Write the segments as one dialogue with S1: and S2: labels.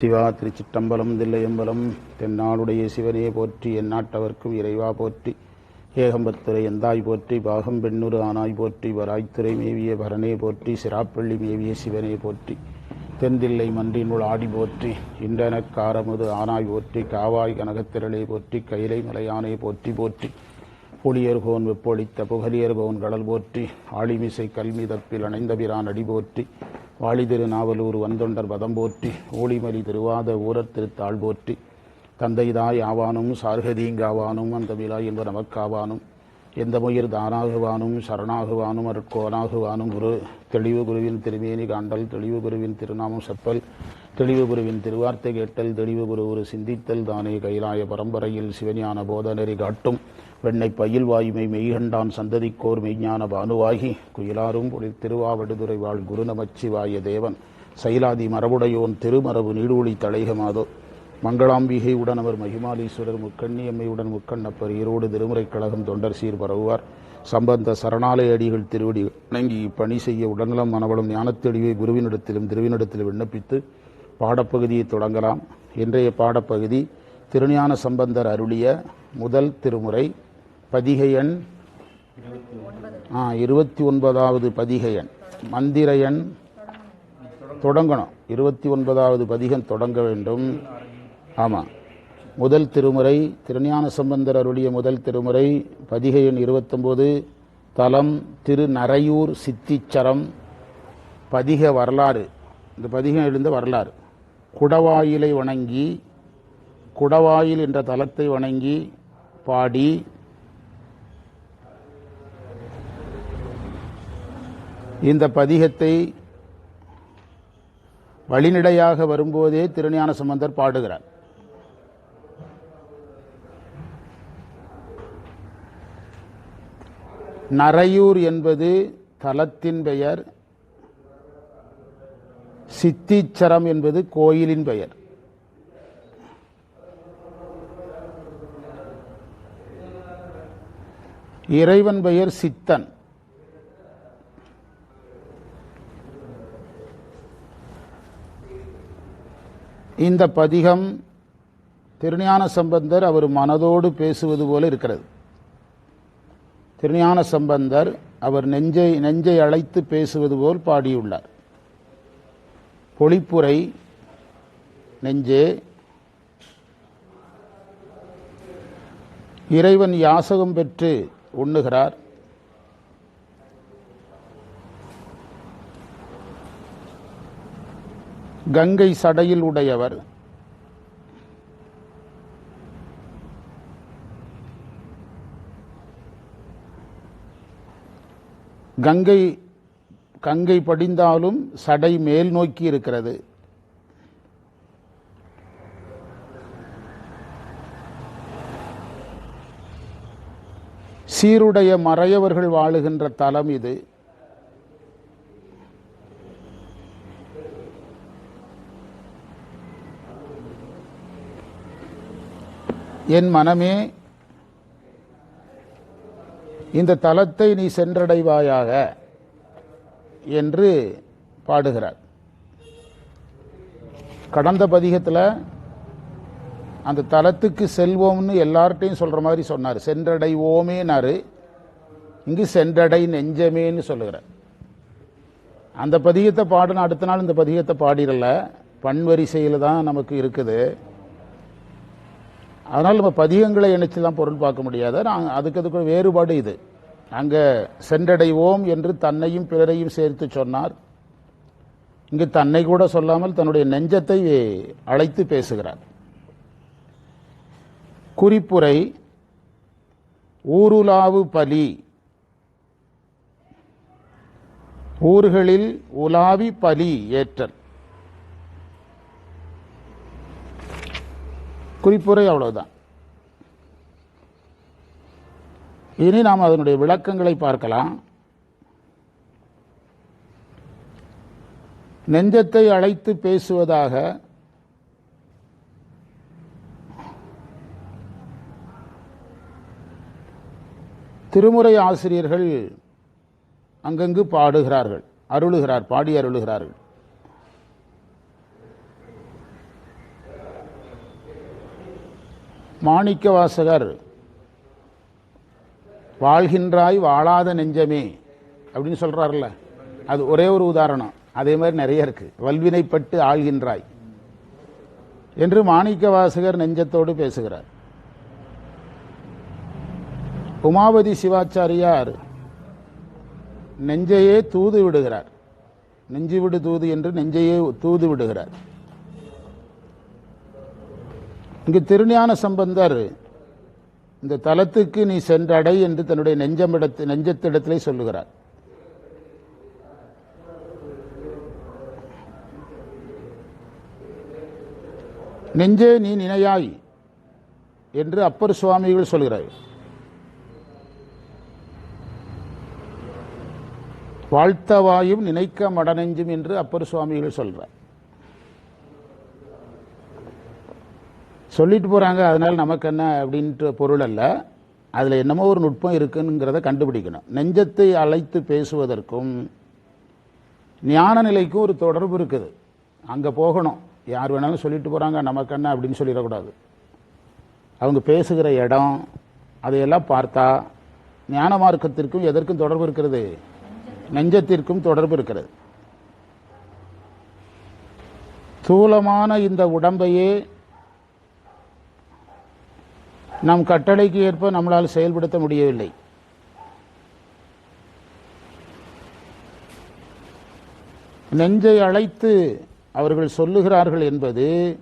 S1: சிவா திருச்சிட்டம்பலம் தில்லையம்பலம் தென்னாடுடைய சிவனே போற்றி எந்நாட்டவர்க்கும் இறைவா போற்றி ஏகம்பத்துறை எந்தாய் போற்றி பாகம் பெண்ணுறு ஆனாய் போற்றி வராய்த்துறை மேவிய பரனே போற்றி சிராப்பள்ளி மேவிய சிவனே போற்றி தென்தில்லை மன்றினுள் ஆடி போற்றி இன்றனக் காரமுது ஆனாய் போற்றி காவாய் கனகத்திரளே போற்றி கைலை மலையானே போற்றி போற்றி புலியர்கோன் வெப்பொழித்த புகலியர்கோன் கடல் போற்றி ஆளிமிசை கல்மிதப்பில் அணைந்த அணைந்தபிரான் அடி போற்றி வாலிதிரு நாவலூர் வந்தொண்டர் பதம் போற்றி ஊழிமலி திருவாத ஊரர் திருத்தாள் போற்றி தந்தைதாய் ஆவானும் சார்கதீங்காவானும் அந்த விழா என்ப நமக்காவானும் எந்த முயிர் தானாகுவானும் சரணாகுவானும் அருட்கோனாகுவானும் குரு தெளிவு குருவின் திருமேனி காண்டல் தெளிவு குருவின் திருநாமம் செப்பல் தெளிவு குருவின் திருவார்த்தை கேட்டல் தெளிவு குரு ஒரு சிந்தித்தல் தானே கைலாய பரம்பரையில் சிவஞான போதநெறி காட்டும். வெண்ணை பயில் வாயுமை மெய்கண்டான் சந்ததிக்கோர் மெய்ஞான பானுவாகி குயிலாரும் குளிர் திருவாவடுதுறை வாழ் குரு நமச்சிவாய தேவன் சைலாதி மரபுடையோன் திருமரபு நீடூழி தலைகமாதோ. மங்களாம்பிகை உடன் அவர் மகிமாலீஸ்வரர் முக்கண்ணியம்மையுடன் முக்கண்ணப்பர் ஈரோடு திருமுறை கழகம் தொண்டர் சீர் பரவுவார். சம்பந்த சரணாலய அடிகள் திருவடி வணங்கி இப்பணி செய்ய உடல்நலம் மனவளம் ஞானத்தெளிவை குருவினிடத்திலும் திருவினிடத்திலும் விண்ணப்பித்து பாடப்பகுதியை தொடங்கலாம். இன்றைய பாடப்பகுதி திருஞான சம்பந்தர் அருளிய முதல் திருமுறை பதிகை எண் ஆ இருபத்தி ஒன்பதாவது பதிகை எண் மந்திர எண் தொடங்கணும். இருபத்தி ஒன்பதாவது பதிகம் தொடங்க வேண்டும். ஆமாம் முதல் திருமுறை திருஞான சம்பந்தர் அருளிய முதல் திருமுறை பதிகை எண் இருபத்தொம்போது தலம் திரு நரையூர் சித்திச்சரம் பதிக வரலாறு. இந்த பதிகம் எழுந்த வரலாறு. குடவாயிலை வணங்கி குடவாயில் என்ற தலத்தை வணங்கி பாடி இந்த பதிகத்தை வழிநடையாக வரும்போதே திருஞான சம்பந்தர் பாடுகிறார். நரையூர் என்பது தலத்தின் பெயர் சித்திச்சரம் என்பது கோயிலின் பெயர். இறைவன் பெயர் சித்தன். இந்த பதிகம் திருஞான சம்பந்தர் அவர் மனதோடு பேசுவது போல இருக்கிறது. திருஞான சம்பந்தர் அவர் நெஞ்சை நெஞ்சை அழைத்து பேசுவது போல் பாடியுள்ளார். பொழிப்புரை நெஞ்சே. இறைவன் யாசகம் பெற்று உண்ணுகிறார். கங்கை சடையில் உடையவர். கங்கை கங்கை படிந்தாலும் சடை மேல் நோக்கி இருக்கிறது. சீருடைய மறையவர்கள் வாழுகின்ற தலம் இது. என் மனமே இந்த தலத்தை நீ சென்றடைவாயாக என்று பாடுகிறார். கடந்த பதிகத்தில் அந்த தலத்துக்கு செல்வோம்னு எல்லார்ட்டையும் சொல்கிற மாதிரி சொன்னார். சென்றடைவோமேனாரு. இங்கு சென்றடை நெஞ்சமேன்னு சொல்லுகிறார். அந்த பதிகத்தை பாடின அடுத்த நாள் இந்த பதிகத்தை பாடிடல. பன்வரிசையில் தான் நமக்கு இருக்குது. அதனால் நம்ம பதிகங்களை இணைச்சுலாம் பொருள் பார்க்க முடியாது நான் அதுக்கு அதுக்கு வேறுபாடு இது. அங்கே சென்றடைவோம் என்று தன்னையும் பிறரையும் சேர்த்து சொன்னார். இங்கு தன்னை கூட சொல்லாமல் தன்னுடைய நெஞ்சத்தை அழைத்து பேசுகிறார். குறிப்புரை ஊருலாவு பலி. ஊர்களில் உலாவி பலி ஏற்றல். குறிப்புரை அவ்வளவுதான். இனி நாம் அதனுடைய விளக்கங்களை பார்க்கலாம். நெஞ்சத்தை அழைத்து பேசுவதாக திருமுறை ஆசிரியர்கள் அங்கங்கு பாடுகிறார்கள் அருளுகிறார் பாடி அருளுகிறார்கள். மாணிக்க வாசகர் வாழ்கின்றாய் வாழாத நெஞ்சமே அப்படின்னு சொல்கிறார்ல அது ஒரே ஒரு உதாரணம். அதே மாதிரி நிறைய இருக்கு. வல்வினைப்பட்டு ஆழ்கின்றாய் என்று மாணிக்க வாசகர் நெஞ்சத்தோடு பேசுகிறார். உமாபதி சிவாச்சாரியார் நெஞ்சையே தூது விடுகிறார். நெஞ்சு விடு தூது என்று நெஞ்சையே தூது விடுகிறார். இங்கு திருஞான சம்பந்தர் இந்த தலத்துக்கு நீ சென்றடை என்று தன்னுடைய நெஞ்சமிடத்து நெஞ்சத்திடத்திலே சொல்லுகிறார். நெஞ்சே நீ நினையாய் என்று அப்பர் சுவாமிகள் சொல்கிறார். வாழ்த்தவாயும் நினைக்க மடநெஞ்சும் என்று அப்பர் சுவாமிகள் சொல்கிறார் சொல்லிட்டு போகிறாங்க அதனால் நமக்கு என்ன அப்படின்ற பொருள் அல்ல. அதில் என்னமோ ஒரு நுட்பம் இருக்குங்கிறத கண்டுபிடிக்கணும். நெஞ்சத்தை அழைத்து பேசுவதற்கும் ஞான நிலைக்கும் ஒரு தொடர்பு இருக்குது. அங்கே போகணும். யார் வேணாலும் சொல்லிட்டு போகிறாங்க நமக்கு என்ன அப்படின்னு சொல்லிடக்கூடாது. அவங்க பேசுகிற இடம் அதையெல்லாம் பார்த்தா ஞான மார்க்கத்திற்கும் எதற்கும் தொடர்பு இருக்கிறது? நெஞ்சத்திற்கும் தொடர்பு இருக்கிறது. ஸ்தூலமான இந்த உடம்பையே நம் கட்டளைக்கு ஏற்ப நம்மளால் செயல்படுத்த முடியவில்லை. நெஞ்சை அழைத்து அவர்கள் சொல்லுகிறார்கள் என்பது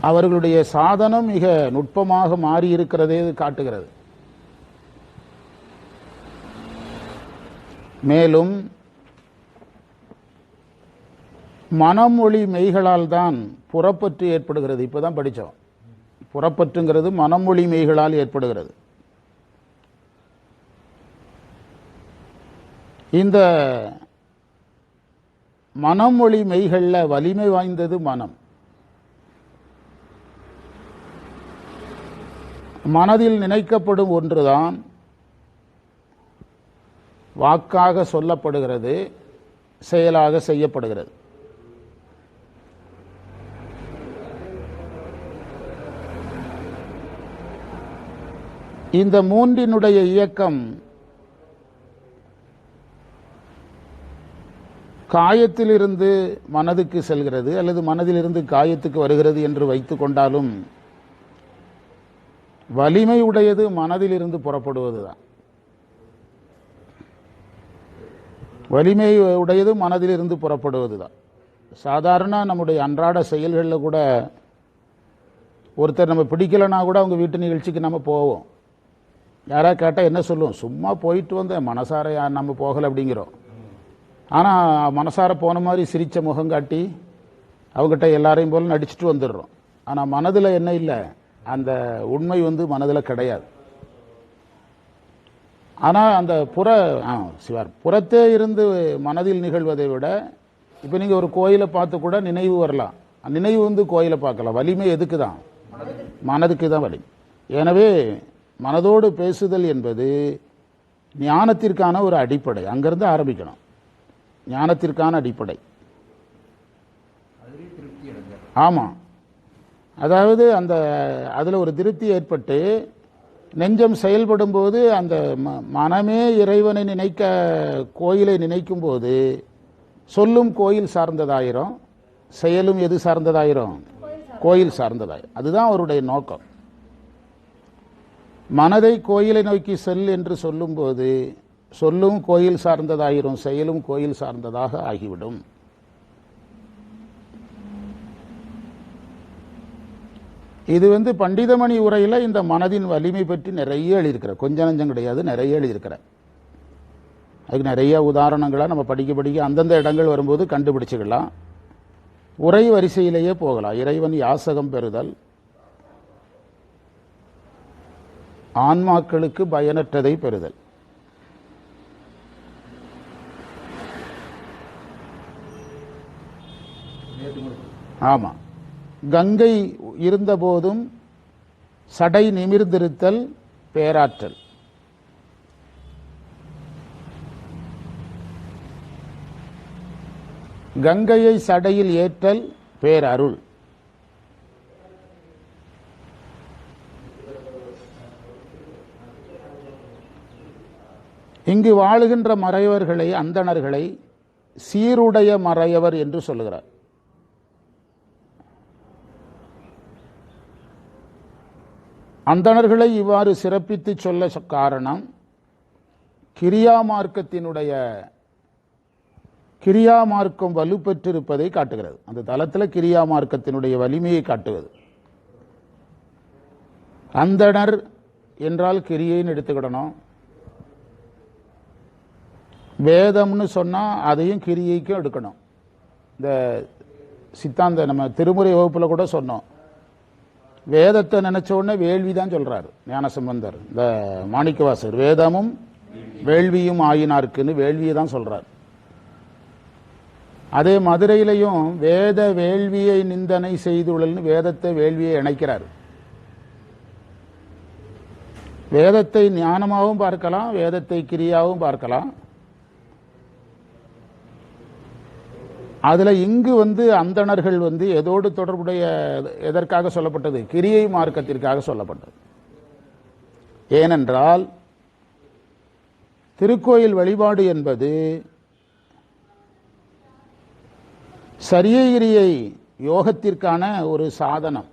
S1: அவர்களுடைய சாதனம் மிக நுட்பமாக மாறியிருக்கிறதே காட்டுகிறது. மேலும் மனமொழி மெய்களால் தான் புறப்பற்று ஏற்படுகிறது. இப்போ தான் படித்தோம் புறப்பற்றுங்கிறது மனமொழி மெய்களால் ஏற்படுகிறது. இந்த மனமொழி மெய்களில் வலிமை வாய்ந்தது மனம். மனதில் நினைக்கப்படும் ஒன்றுதான் வாக்காக சொல்லப்படுகிறது செயலாக செய்யப்படுகிறது. இந்த மூன்றினுடைய இயக்கம் காயத்திலிருந்து மனதுக்கு செல்கிறது அல்லது மனதிலிருந்து காயத்துக்கு வருகிறது என்று வைத்து கொண்டாலும் வலிமை உடையது மனதிலிருந்து புறப்படுவது தான் வலிமை உடையது மனதிலிருந்து புறப்படுவது தான் சாதாரண நம்முடைய அன்றாட செயல்களில் கூட ஒருத்தர் நம்ம பிடிக்கலைன்னா கூட அவங்க வீட்டு நிகழ்ச்சிக்கு நம்ம போவோம். யாராவது கேட்டால் என்ன சொல்லுவோம் சும்மா போயிட்டு வந்தேன். மனசார நம்ம போகலை அப்படிங்கிறோம். ஆனால் மனசார போன மாதிரி சிரித்த முகம் காட்டி அவங்ககிட்ட எல்லாரையும் போல நடிச்சுட்டு வந்துடுறோம். ஆனால் மனதில் என்ன இல்லை. அந்த உண்மை வந்து மனதில் கிடையாது. ஆனால் அந்த புற ஆ சிவார் புறத்தே இருந்து மனதில் நிகழ்வதை விட இப்போ நீங்கள் ஒரு கோயிலை பார்த்து கூட நினைவு வரலாம். நினைவு வந்து கோயிலை பார்க்கலாம். வலிமை எதுக்கு தான் மனதுக்கு தான் வலி. எனவே மனதோடு பேசுதல் என்பது ஞானத்திற்கான ஒரு அடிப்படை. அங்கிருந்து ஆரம்பிக்கணும். ஞானத்திற்கான அடிப்படை. ஆமாம் அதாவது அந்த அதில் ஒரு திருப்தி ஏற்பட்டு நெஞ்சம் செயல்படும் போது அந்த ம- மனமே இறைவனை நினைக்க கோயிலை நினைக்கும் போது சொல்லும் கோயில் சார்ந்ததாயிரும் செயலும் எது சார்ந்ததாயிரும். கோயில் சார்ந்ததாயிரும். அதுதான் அவருடைய நோக்கம். மனதை கோயிலை நோக்கி செல் என்று சொல்லும்போது சொல்லும் கோயில் சார்ந்ததாயிரும் செயலும் கோயில் சார்ந்ததாக ஆகிவிடும். இது வந்து பண்டிதமணி உரையில் இந்த மனதின் வலிமை பற்றி நிறைய எழுதியிருக்கிறார் கொஞ்ச நஞ்சம் கிடையாது நிறைய எழுதியிருக்கிறார் அதுக்கு நிறைய உதாரணங்களாக நம்ம படிக்க படிக்க அந்தந்த இடங்கள் வரும்போது கண்டுபிடிச்சிக்கலாம். உரை வரிசையிலேயே போகலாம். இறைவன் யாசகம் பெறுதல் ஆன்மாக்களுக்கு பயனற்றதை பெறுதல். ஆமா. கங்கை இருந்தபோதும் சடை நிமிர்ந்திருத்தல் பேராற்றல். கங்கையை சடையில் ஏற்றல் பேரருள். இங்கு வாழுகின்ற மறையவர்களை அந்தணர்களை சீருடைய மறையவர் என்று சொல்லுகிறார். அந்தணர்களை இவ்வாறு சிறப்பித்து சொல்ல காரணம் கிரியா மார்க்கத்தினுடைய கிரியா மார்க்கம் வலுப்பெற்றிருப்பதை காட்டுகிறது. அந்த தளத்தில் கிரியா மார்க்கத்தினுடைய வலிமையை காட்டுவது அந்தணர் என்றால் கிரியைன்னு எடுத்துக்கிடணும். வேதம்னு சொன்னால் அதையும் கிரியைக்கும் எடுக்கணும். இந்த சித்தாந்த நம்ம திருமுறை வகுப்பில் கூட சொன்னோம். வேதத்தை நினச்ச உடனே வேள்வி தான் சொல்றாரு ஞானசம்பந்தர். இந்த மாணிக்கவாசர் வேதமும் வேள்வியும் ஆயினாருக்குன்னு வேள்வியை தான் சொல்கிறார் அதே மதுரையிலையும் வேத வேள்வியை நிந்தனை செய்துள்ளல்னு வேதத்தை வேள்வியை இணைக்கிறார். வேதத்தை ஞானமாகவும் பார்க்கலாம் வேதத்தை கிரியாவும் பார்க்கலாம். அதுல இங்கு வந்து அந்தணர்கள் வந்து எதோடு தொடர்புடைய எதற்காக சொல்லப்பட்டது? கிரியை மார்க்கத்திற்காக சொல்லப்பட்டது. ஏனென்றால் திருக்கோயில் வழிபாடு என்பது சரியகிரியை யோகத்திற்கான ஒரு சாதனம்.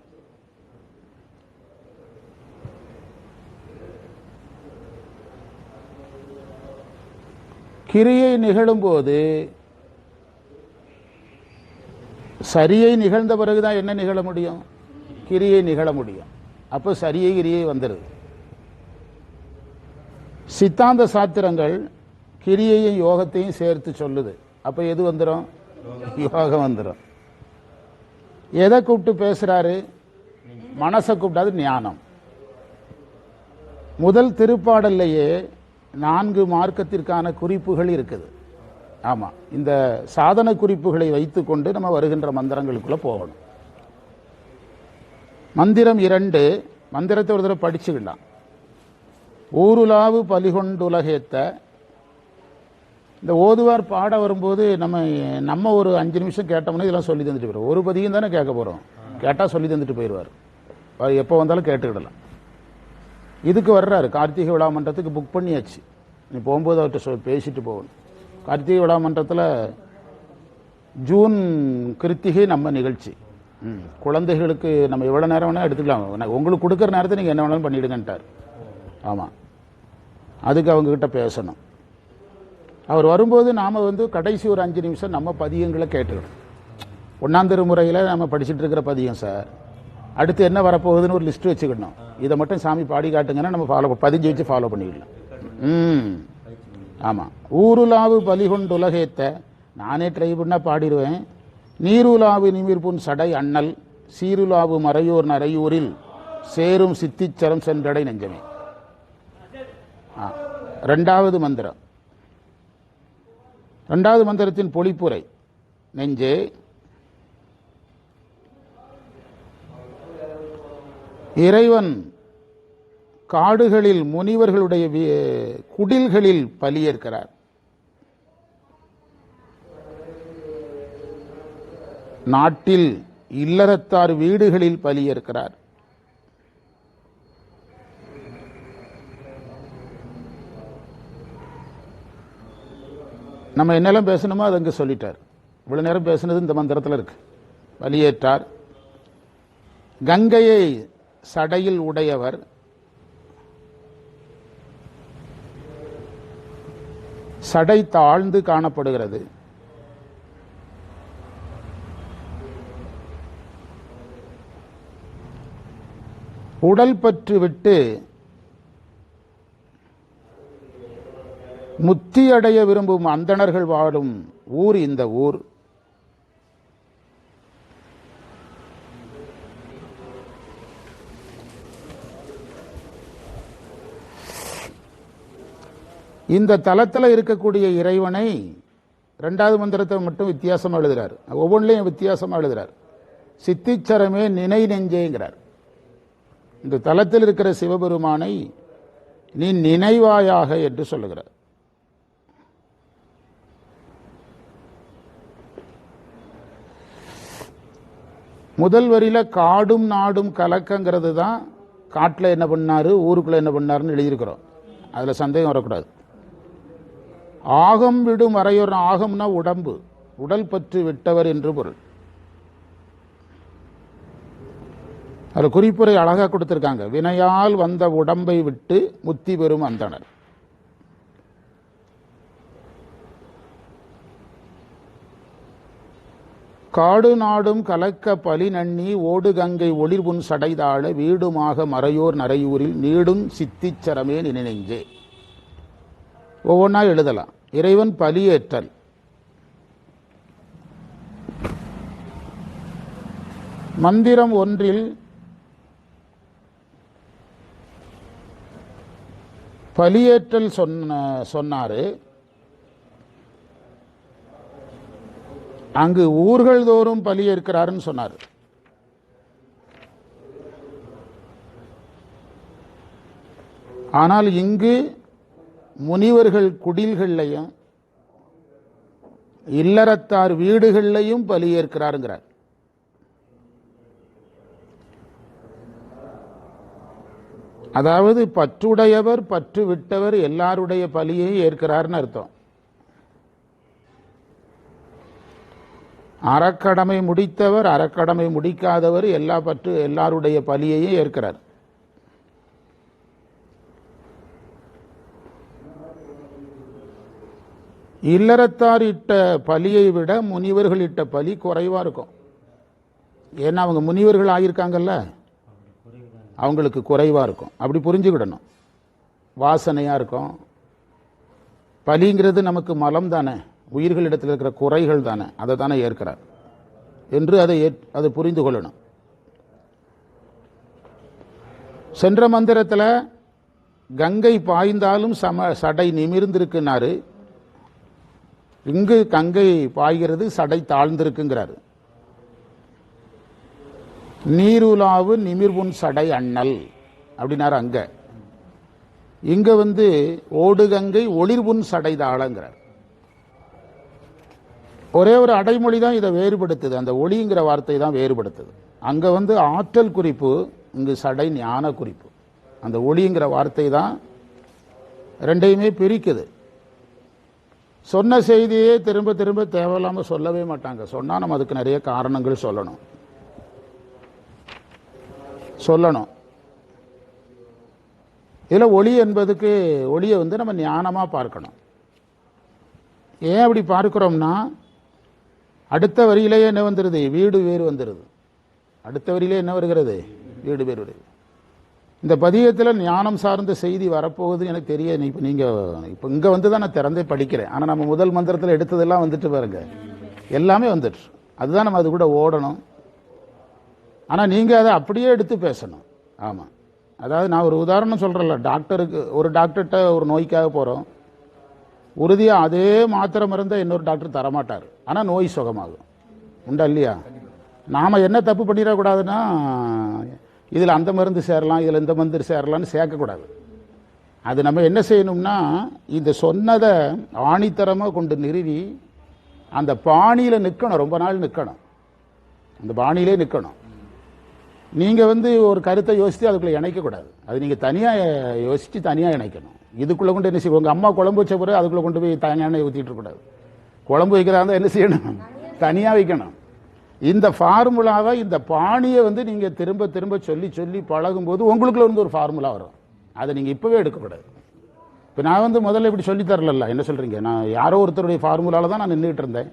S1: கிரியை நிகழும்போது சரியை நிகழ்ந்த பிறகுதான் என்ன நிகழ முடியும்? கிரியை நிகழ முடியும். அப்போ சரியை கிரியை வந்துடுது சித்தாந்த சாத்திரங்கள் கிரியையும் யோகத்தையும் சேர்த்து சொல்லுது. அப்போ எது வந்துடும் யோகம் வந்துடும் எதை கூப்பிட்டு பேசுறாரு? மனசை கூப்பிட்டாது ஞானம். முதல் திருப்பாடல்லையே நான்கு மார்க்கத்திற்கான குறிப்புகள் இருக்குது. ஆமாம் இந்த சாதன குறிப்புகளை வைத்துக்கொண்டு நம்ம வருகின்ற மந்திரங்களுக்குள்ளே போகணும். மந்திரம் இரண்டு மந்திரத்தை ஒரு தடவை படிச்சுக்கலாம். ஊருலாவு பலிகொண்டுலகேத்த. இந்த ஓதுவார் பாட வரும்போது நம்ம நம்ம ஒரு அஞ்சு நிமிஷம் கேட்டோம்னா இதெல்லாம் சொல்லி தந்துட்டு போயிடும் ஒரு பதியும் தானே கேட்க போகிறோம் கேட்டால் சொல்லி தந்துட்டு போயிடுவார். அவர் எப்போ வந்தாலும் கேட்டுக்கிடலாம். இதுக்கு வர்றாரு. கார்த்திகை விழா மன்றத்துக்கு புக் பண்ணியாச்சு. நீ போகும்போது அவர்கிட்ட சொல் பேசிட்டு போகணும். கார்த்திகை விழா மன்றத்தில் ஜூன் கிருத்திகை நம்ம நிகழ்ச்சி. ம். குழந்தைகளுக்கு நம்ம எவ்வளோ நேரம் வேணால் எடுத்துக்கலாம். உங்களுக்கு கொடுக்குற நேரத்தை நீங்கள் என்ன வேணாலும் பண்ணிவிடுங்கன்ட்டார் ஆமாம் அதுக்கு அவங்கக்கிட்ட பேசணும். அவர் வரும்போது நாம் வந்து கடைசி ஒரு அஞ்சு நிமிஷம் நம்ம பதியங்களை கேட்டுக்கணும். ஒன்றாம் திருமுறையில் நம்ம படிச்சுட்டு இருக்கிற பதியம் சார். அடுத்து என்ன வரப்போகுதுன்னு ஒரு லிஸ்ட் வச்சுக்கணும். இதை மட்டும் சாமி பாடி காட்டுங்கன்னா நம்ம ஃபாலோ பதிஞ்சு வச்சு ஃபாலோ பண்ணிக்கலாம் ம். ஆமாம் ஊருலாவு பலிகொண்டு உலகேத்த நானே ட்ரை பண்ணால் பாடிடுவேன். நீருலாவு நிமிர்புன் சடை அண்ணல் சீருலாவு மறையூர் நரையூரில் சேரும் சித்திச்சரம் சென்றடை நெஞ்சமே. ஆ ரெண்டாவது மந்திரம். ரெண்டாவது மந்திரத்தின் பொழிப்புரை. நெஞ்சே. இறைவன் காடுகளில் முனிவர்களுடைய குடில்களில் பலியேற்கிறார். நாட்டில் இல்லறத்தார் வீடுகளில் பலியேற்கிறார். நம்ம என்னெல்லாம் பேசணுமோ அது அங்கே சொல்லிட்டார். இவ்வளோ நேரம் பேசுனது இந்த மந்திரத்தில் இருக்கு. பலியேற்றார். கங்கையை சடையில் உடையவர் சடை தாழ்ந்து காணப்படுகிறது. உடல் பற்று விட்டு முத்தியடைய விரும்பும் அந்தணர்கள் வாழும் ஊர் இந்த ஊர். இந்த தலத்தில் இருக்கக்கூடிய இறைவனை ரெண்டாவது மந்திரத்தை மட்டும் வித்தியாசமாக எழுதுகிறார் ஒவ்வொன்றிலையும் வித்தியாசமாக எழுதுகிறார் சித்திச்சரமே நினை நெஞ்சேங்கிறார். இந்த தலத்தில் இருக்கிற சிவபெருமானை நீ நினைவாயாக என்று சொல்லுகிறார். முதல் வரியில் காடும் நாடும் கலக்கங்கிறது தான் காட்டில் என்ன பண்ணார் ஊருக்குள்ளே என்ன பண்ணாருன்னு எழுதியிருக்கிறோம். அதில் சந்தேகம் வரக்கூடாது. ஆகம் விடும் அறையோர் ஆகம்னா உடம்பு. உடல் பற்று விட்டவர் என்று பொருள். அது குறிப்புரை அழகாக கொடுத்துருக்காங்க. வினையால் வந்த உடம்பை விட்டு முத்தி பெறும் அந்தனர் காடு நாடும் கலக்க பலி நன்னி ஓடு கங்கை ஒளிர்புன் சடைதாழ வீடுமாக மறையோர் நரையூரில் நீடும் சித்திச்சரமே நினைஞ்சே ஒவ்வொன்றா எழுதலாம். இறைவன் பலியேற்றல். மந்திரம் ஒன்றில் பலியேற்றல் சொன்ன சொன்னார். அங்கு ஊர்கள் தோறும் பலியேற்கிறாருன்னு சொன்னார். ஆனால் இங்கு முனிவர்கள் குடில்கள்லையும் இல்லறத்தார் வீடுகள்லையும் பலியேற்கிறாருங்கிறார் அதாவது பற்றுடையவர் பற்று விட்டவர் எல்லாருடைய பலியை ஏற்கிறார்னு அர்த்தம். அறக்கடமை முடித்தவர் அறக்கடமை முடிக்காதவர் எல்லா பற்று எல்லாருடைய பலியையும் ஏற்கிறார். இல்லறத்தார் இட்ட பலியை விட முனிவர்கள் இட்ட பலி குறைவாக இருக்கும். ஏன்னா அவங்க முனிவர்கள் ஆகியிருக்காங்கல்ல? அவங்களுக்கு குறைவாக இருக்கும். அப்படி புரிஞ்சுக்கிடணும். வாசனையாக இருக்கும். பலிங்கிறது நமக்கு மலம் தானே. உயிர்கள் இடத்தில் இருக்கிற குறைகள் தானே. அதை தானே ஏற்கிறார். என்று அதை ஏற்- அதை புரிந்து கொள்ளணும். சென்ற மந்திரத்தில் கங்கை பாய்ந்தாலும் சம சடை நிமிர்ந்திருக்குனாரு. இங்கு கங்கை பாய்கிறது சடை தாழ்ந்திருக்குங்கிறாரு. நீருலாவு நிமிர்வுன் சடை அண்ணல் அப்படின்னாரு அங்க. இங்க வந்து ஓடுகங்கை ஒளிர்வுன் சடை தாளங்கிறார். ஒரே ஒரு அடைமொழி தான் இதை வேறுபடுத்துது அந்த ஒளிங்கிற வார்த்தை தான் வேறுபடுத்துது. அங்க வந்து ஆற்றல் குறிப்பு இங்கு சடை ஞான குறிப்பு. அந்த ஒளிங்கிற வார்த்தை தான் ரெண்டையுமே பிரிக்குது. சொன்ன செய்தியே திரும்ப திரும்ப தேவையில்லாமல் சொல்லவே மாட்டாங்க. சொன்னால் நம்ம அதுக்கு நிறைய காரணங்கள் சொல்லணும். சொல்லணும். இதில் ஒளி என்பதுக்கு ஒளியை வந்து நம்ம ஞானமாக பார்க்கணும். ஏன் அப்படி பார்க்குறோம்னா அடுத்த வரியிலேயே என்ன வந்துடுது வீடு வேறு வந்துடுது அடுத்த வரியிலே என்ன வருகிறது? வீடு வேறு வருது இந்த பதியத்தில் ஞானம் சார்ந்த செய்தி வரப்போகுதுன்னு எனக்கு தெரிய இப்போ நீங்கள் இப்போ இங்கே வந்து தான் நான் திறந்தே படிக்கிறேன். ஆனால் நம்ம முதல் மந்திரத்தில் எடுத்ததெல்லாம் வந்துட்டு பாருங்க. எல்லாமே வந்துட்டு அதுதான் நம்ம அது கூட ஓடணும். ஆனால் நீங்கள் அதை அப்படியே எடுத்து பேசணும். ஆமாம் அதாவது நான் ஒரு உதாரணம் சொல்கிறேன்ல டாக்டருக்கு ஒரு டாக்டர்கிட்ட ஒரு நோய்க்காக போகிறோம் உறுதியாக அதே மாத்திரை மருந்தை இன்னொரு டாக்டர் தரமாட்டார். ஆனால் நோய் சுகமாகும். உண்டா இல்லையா? நாம் என்ன தப்பு பண்ணிடக்கூடாதுன்னா இதில் அந்த மருந்து சேரலாம் இதில் இந்த மருந்து சேரலாம்னு சேர்க்கக்கூடாது. அது நம்ம என்ன செய்யணும்னா இந்த சொன்னதை ஆணித்தரமாக கொண்டு நிறுவி அந்த பாணியில் நிற்கணும் ரொம்ப நாள் நிற்கணும். அந்த பாணியிலே நிற்கணும். நீங்கள் வந்து ஒரு கருத்தை யோசித்து அதுக்குள்ளே இணைக்கக்கூடாது. அது நீங்கள் தனியாக யோசித்து தனியாக இணைக்கணும். இதுக்குள்ளே கொண்டு என்ன செய்வோம் உங்கள் அம்மா குழம்பு வச்ச பிறகு அதுக்குள்ளே கொண்டு போய் தனியாக ஊற்றிட்டு இருக்கக்கூடாது. குழம்பு வைக்கிறதா இருந்தால் என்ன செய்யணும்? தனியாக வைக்கணும். இந்த ஃபார்முலாவை இந்த பாணியை வந்து நீங்கள் திரும்ப திரும்ப சொல்லி சொல்லி பழகும்போது உங்களுக்குள்ள இருந்து ஒரு ஃபார்முலா வரும். அதை நீங்கள் இப்போவே எடுக்கக்கூடாது. இப்போ நான் வந்து முதல்ல இப்படி சொல்லித் தரல என்ன சொல்கிறீங்க நான் யாரோ ஒருத்தருடைய ஃபார்முலாவில் தான் நான் நின்றுட்டு இருந்தேன்.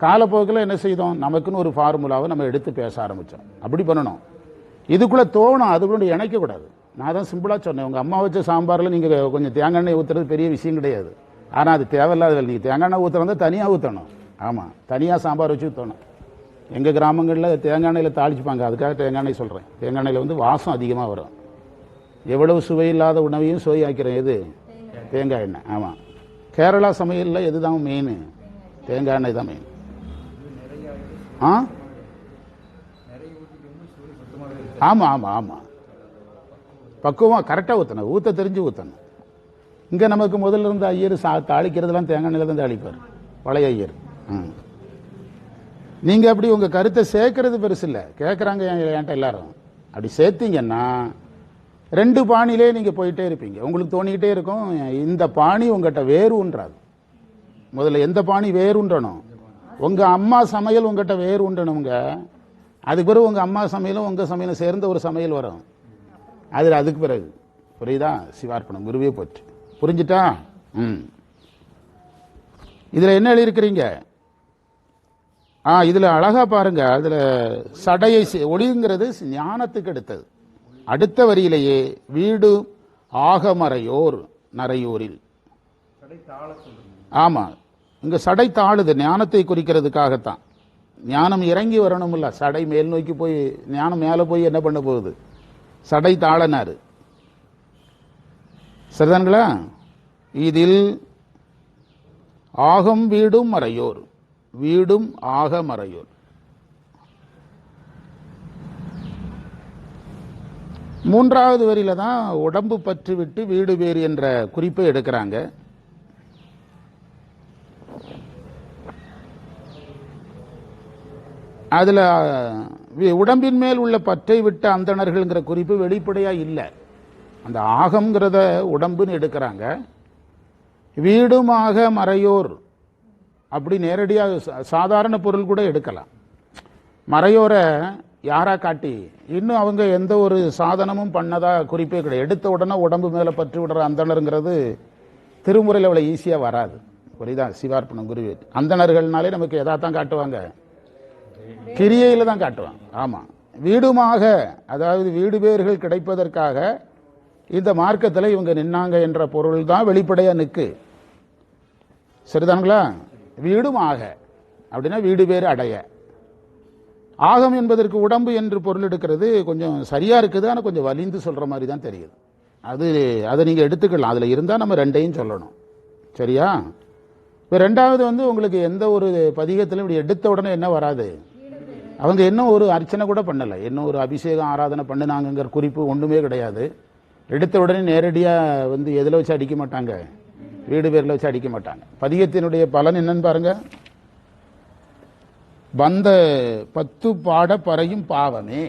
S1: காலப்போக்கில் என்ன செய்தோம்? நமக்குன்னு ஒரு ஃபார்முலாவை நம்ம எடுத்து பேச ஆரம்பித்தோம் அப்படி பண்ணணும். இதுக்குள்ளே தோணும் அதுக்குள்ள இணைக்கக்கூடாது. நான் தான் சிம்பிளாக சொன்னேன். உங்கள் அம்மா வச்ச சாம்பாரில் நீங்கள் கொஞ்சம் தேங்காய் எண்ணெய் ஊற்றுறது பெரிய விஷயம் கிடையாது. ஆனால் அது தேவையில்லாத நீங்கள் தேங்காய் எண்ணெய் ஊற்றுறதா தனியாக ஊற்றணும் ஆமாம் தனியாக சாம்பார் வச்சு ஊற்றணும் எங்கள் கிராமங்களில் தேங்காய் எண்ணெயில் தாளிச்சுப்பாங்க. அதுக்காக தேங்காய் எண்ணெய் சொல்கிறேன் தேங்காய் எண்ணெயில் வந்து வாசம் அதிகமாக வரும். எவ்வளவு சுவையில்லாத உணவையும் சுவையாக்கிறேன். எது? தேங்காய் எண்ணெய். ஆமாம் கேரளா சமையலில் எதுதான் மெயின் தேங்காய் எண்ணெய் தான் மெயின் ஆ? ஆமாம் ஆமாம் ஆமாம் பக்குவமாக கரெக்டாக ஊற்றணும் ஊற்ற தெரிஞ்சு ஊற்றணும் இங்கே நமக்கு முதல்ல இருந்த ஐயர் சா தாளிக்கிறதுலாம் தேங்காய் எண்ணெயில் தான் தாளிப்பார். பழைய ஐயர். ம். நீங்கள் அப்படி உங்கள் கருத்தை சேர்க்கறது பெருசு இல்லை. கேட்குறாங்க என்கிட்ட எல்லாரும். அப்படி சேர்த்தீங்கன்னா ரெண்டு பாணியிலே நீங்கள் போயிட்டே இருப்பீங்க. உங்களுக்கு தோணிக்கிட்டே இருக்கும் இந்த பாணி உங்ககிட்ட வேறுன்றாது முதல்ல எந்த பாணி வேறுன்றணும் உங்கள் அம்மா சமையல் உங்ககிட்ட வேறு உண்டணுங்க அதுக்கு பிறகு உங்கள் அம்மா சமையலும் உங்கள் சமையலும் சேர்ந்த ஒரு சமையல் வரும். அது அதுக்கு பிறகு. புரியுதா? சிவார்ப்பணம் குருவே போச்சு. புரிஞ்சுட்டா? ம். இதில் என்ன எழுதியிருக்கிறீங்க? ஆ இதுல அழகா பாருங்க. அதுல சடையை செ- ஒளிங்கிறது ஞானத்துக்கு அடுத்தது அடுத்த வரியிலேயே வீடு ஆகமறையோர் நரையூரில் ஆமா இங்க சடை தாழுது ஞானத்தை குறிக்கிறதுக்காகத்தான். ஞானம் இறங்கி வரணும்ல சடை மேல் நோக்கி போய் ஞானம் மேல போய் என்ன பண்ண போகுது? சடை தாழனாரு சரிதானுங்களா? இதில் ஆகம் வீடும் மறையோர். வீடும் ஆக மறையோர் மூன்றாவது வரியில தான் உடம்பு பற்று விட்டு வீடு வேறு என்ற குறிப்பை எடுக்கிறாங்க. அதுல உடம்பின் மேல் உள்ள பற்றை விட்ட அந்தணர்கள்ங்கிற குறிப்பு வெளிப்படையா இல்லை. அந்த ஆகம்ங்கிறத உடம்புன்னு எடுக்கிறாங்க. வீடுமாக மறையோர். அப்படி நேரடியாக சா- சாதாரண பொருள் கூட எடுக்கலாம். மறையோரை யாரா காட்டி இன்னும் அவங்க எந்த ஒரு சாதனமும் பண்ணதா குறிப்பே கிடையாது. எடுத்த உடனே உடம்பு மேலே பற்றி விடுற அந்தணருங்கிறது திருமுறையில் அவ்வளோ ஈஸியாக வராது. புரியுதா? சிவார்ப்பணம் குருவே. அந்தணர்கள்னாலே நமக்கு எதா தான் காட்டுவாங்க? கிரியையில் தான் காட்டுவாங்க. ஆமாம் வீடுமாக அதாவது வீடு பேர்கள் கிடைப்பதற்காக இந்த மார்க்கத்தில் இவங்க நின்னாங்க என்ற பொருள் தான் வெளிப்படையாக நிற்கு சரிதானுங்களா? வீடுமாக. அப்படின்னா வீடு பேர் அடைய. ஆகம் என்பதற்கு உடம்பு என்று பொருள் எடுக்கிறது கொஞ்சம் சரியாக இருக்குது ஆனால் கொஞ்சம் வலிந்து சொல்கிற மாதிரி தான் தெரியுது. அது அதை நீங்கள் எடுத்துக்கலாம். அதில் இருந்தால் நம்ம ரெண்டையும் சொல்லணும். சரியா? இப்போ ரெண்டாவது வந்து உங்களுக்கு எந்த ஒரு பதிகத்திலும் இப்படி எடுத்த உடனே என்ன வராது? அவங்க இன்னும் ஒரு அர்ச்சனை கூட பண்ணலை. இன்னும் ஒரு அபிஷேகம் ஆராதனை பண்ணினாங்கங்கிற குறிப்பு ஒன்றுமே கிடையாது. எடுத்த உடனே நேரடியாக வந்து எதில் வச்சு அடிக்க மாட்டாங்க? வீடு பேரில் வச்சு அடிக்க மாட்டாங்க. பதிகத்தினுடைய பலன் என்னன்னு பாருங்க. வந்த பத்து பாட பறையும் பாவமே.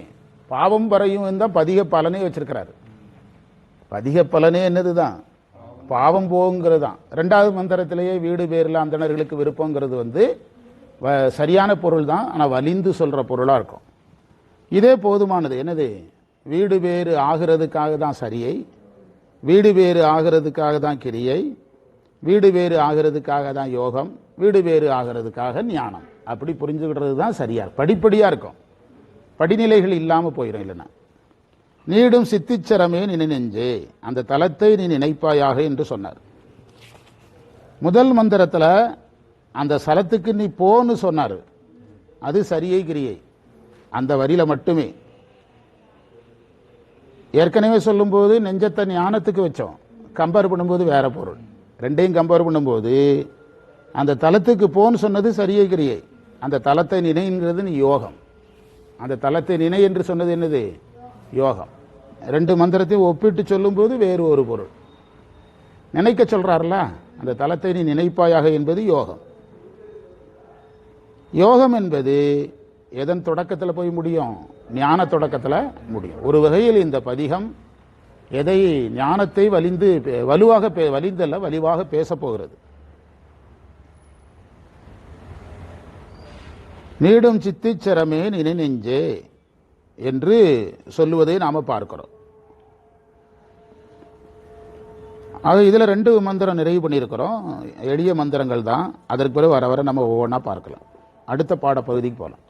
S1: பாவம் பறையும் தான் பதிக பலனே வச்சிருக்கிறாரு. பதிக பலனே என்னதுதான்? பாவம் போங்கிறது தான் ரெண்டாவது மந்திரத்திலேயே வீடு பேரில் அந்தணர்களுக்கு விருப்பங்கிறது வந்து வ- சரியான பொருள் தான் ஆனால் வலிந்து சொல்கிற பொருளாக இருக்கும். இதே போதுமானது. என்னது? வீடு பேறு ஆகிறதுக்காக தான் சரியை வீடு பேறு ஆகிறதுக்காக தான் கிரியை வீடு வேறு ஆகிறதுக்காக தான் யோகம் வீடு வேறு ஆகிறதுக்காக ஞானம். அப்படி புரிஞ்சுக்கிறது தான் சரியாக படிப்படியாக இருக்கும். படிநிலைகள் இல்லாமல் போயிடும் இல்லைன்னா. நீடும் சித்திச்சரமே நினை நெஞ்சே. அந்த தலத்தை நீ நினைப்பாயாக என்று சொன்னார். முதல் மந்திரத்தில் அந்த ஸ்தலத்துக்கு நீ போன்னு சொன்னார். அது சரியை கிரியை. அந்த வரியில் மட்டுமே. ஏற்கனவே சொல்லும்போது நெஞ்சத்தை ஞானத்துக்கு வச்சோம். கம்பேர் பண்ணும்போது வேற பொருள். ரெண்டையும் கம்பேர் பண்ணும்போது அந்த தலத்துக்கு போன்னு சொன்னது சரியை கிரியை. அந்த தலத்தை நினைங்கிறது நீ யோகம். அந்த தலத்தை நினை என்று சொன்னது என்னது? யோகம். ரெண்டு மந்திரத்தையும் ஒப்பிட்டு சொல்லும்போது வேறு ஒரு பொருள். நினைக்க சொல்கிறார்ல அந்த தலத்தை நீ நினைப்பாயாக என்பது யோகம். யோகம் என்பது எதன் தொடக்கத்தில் போய் முடியும்? ஞான தொடக்கத்தில் முடியும். ஒரு வகையில் இந்த பதிகம் எதை ஞானத்தை வலிந்து பே- வலுவாக பே- வலிந்தல்ல வலிவாக பேசப்போகிறது நீடும் சித்திச்சரமே நினை நெஞ்சே என்று சொல்லுவதை நாம் பார்க்கிறோம். ஆக இதில் ரெண்டு மந்திரம் நிறைவு பண்ணியிருக்கிறோம். எளிய மந்திரங்கள் தான் அதற்கு பிறகு வர வர நம்ம ஒவ்வொன்றா பார்க்கலாம். அடுத்த பாடப்பகுதிக்கு போகலாம்